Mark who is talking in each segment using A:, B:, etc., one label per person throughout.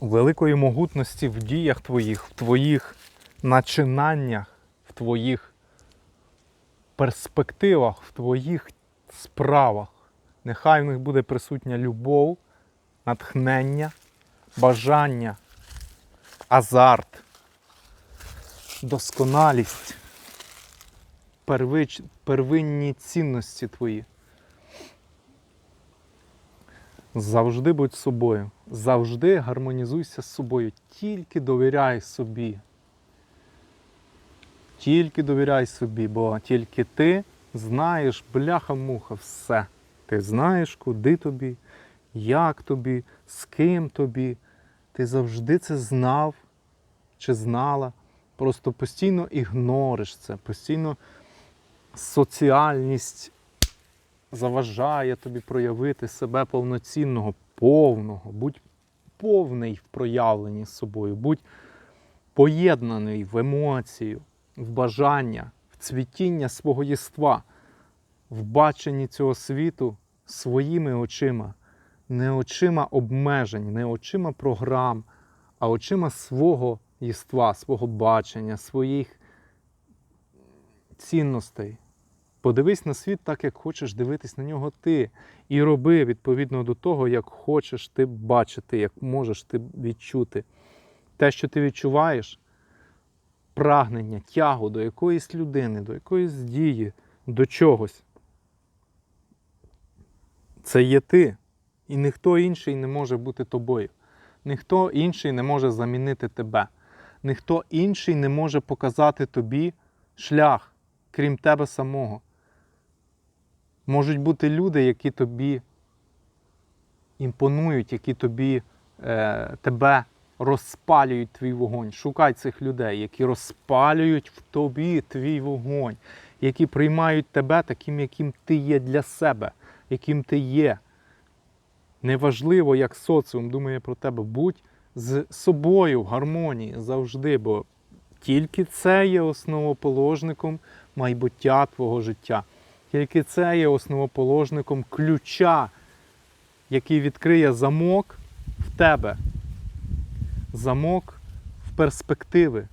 A: великої могутності в діях твоїх, в твоїх начинаннях, в твоїх перспективах, в твоїх справах. Нехай в них буде присутня любов, натхнення, бажання, азарт, досконалість, первич, первинні цінності твої. Завжди будь собою, завжди гармонізуйся з собою, тільки довіряй собі. Тільки довіряй собі, бо тільки ти знаєш, бляха-муха, все. Ти знаєш, куди тобі, як тобі, з ким тобі. Ти завжди це знав чи знала. Просто постійно ігнориш це, постійно соціальність заважає тобі проявити себе повноцінного, повного. Будь повний в проявленні з собою, будь поєднаний в емоцію, в бажання, в цвітіння свого єства, в баченні цього світу своїми очима, не очима обмежень, не очима програм, а очима свого єства, свого бачення, своїх цінностей. Подивись на світ так, як хочеш дивитись на нього ти. І роби відповідно до того, як хочеш ти бачити, як можеш ти відчути. Те, що ти відчуваєш, прагнення, тягу до якоїсь людини, до якоїсь дії, до чогось. Це є ти. І ніхто інший не може бути тобою. Ніхто інший не може замінити тебе. Ніхто інший не може показати тобі шлях, крім тебе самого. Можуть бути люди, які тобі імпонують, які тобі, е, тебе розпалюють твій вогонь. Шукай цих людей, які розпалюють в тобі твій вогонь, які приймають тебе таким, яким ти є для себе, яким ти є. Неважливо, як соціум думає про тебе, будь з собою в гармонії завжди, бо тільки це є основоположником майбуття твого життя. Тільки це є основоположником ключа, який відкриє замок в тебе, замок в перспективи.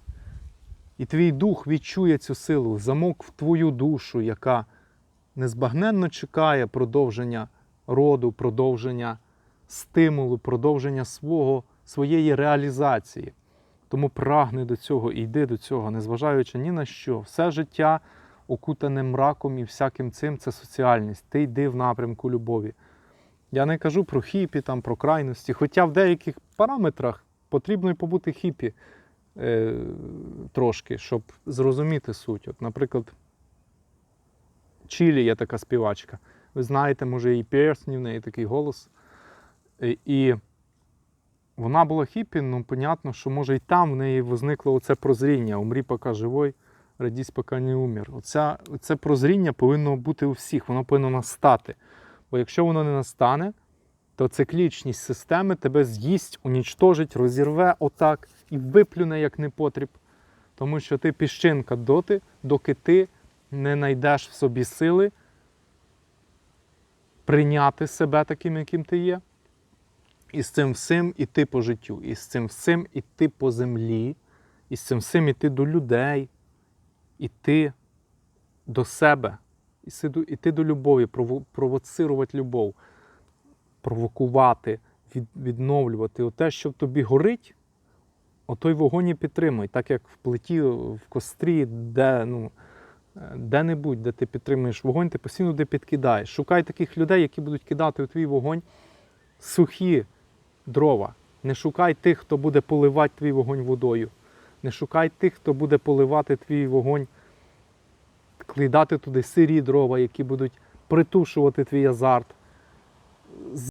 A: І твій дух відчує цю силу, замок в твою душу, яка незбагненно чекає продовження роду, продовження стимулу, продовження свого, своєї реалізації. Тому прагни до цього йди до цього, незважаючи ні на що. Все життя окутане мраком і всяким цим це соціальність. Ти йди в напрямку любові. Я не кажу про хіпі, там, про крайності, хоча в деяких параметрах потрібно й побути хіпі е, трошки, щоб зрозуміти суть. От, наприклад, Чілі є така співачка. Ви знаєте, може, і Персні, в неї такий голос. Е, І вона була хіпі, ну, понятно, що може і там в неї возникло оце прозріння. Умрі, поки живой, радість, поки не умір. Оця, це прозріння повинно бути у всіх, воно повинно настати. Бо якщо воно не настане, то циклічність системи тебе з'їсть, унічтожить, розірве отак і виплюне як непотріб. Тому що ти піщинка доти, доки ти не знайдеш в собі сили прийняти себе таким, яким ти є, і з цим всім іти по життю, і з цим всім іти по землі, і з цим всім іти до людей, іти до себе, іти до, любові, провоцирувати любов, провокувати, від, відновлювати. Оте, що тобі горить, отой вогонь і підтримуй, так як в плиті, в кострі, де, ну, де-небудь, де ти підтримуєш вогонь, ти постійно де підкидаєш. Шукай таких людей, які будуть кидати у твій вогонь сухі дрова. Не шукай тих, хто буде поливати твій вогонь водою. Не шукай тих, хто буде поливати твій вогонь, кидати туди сирі дрова, які будуть притушувати твій азарт.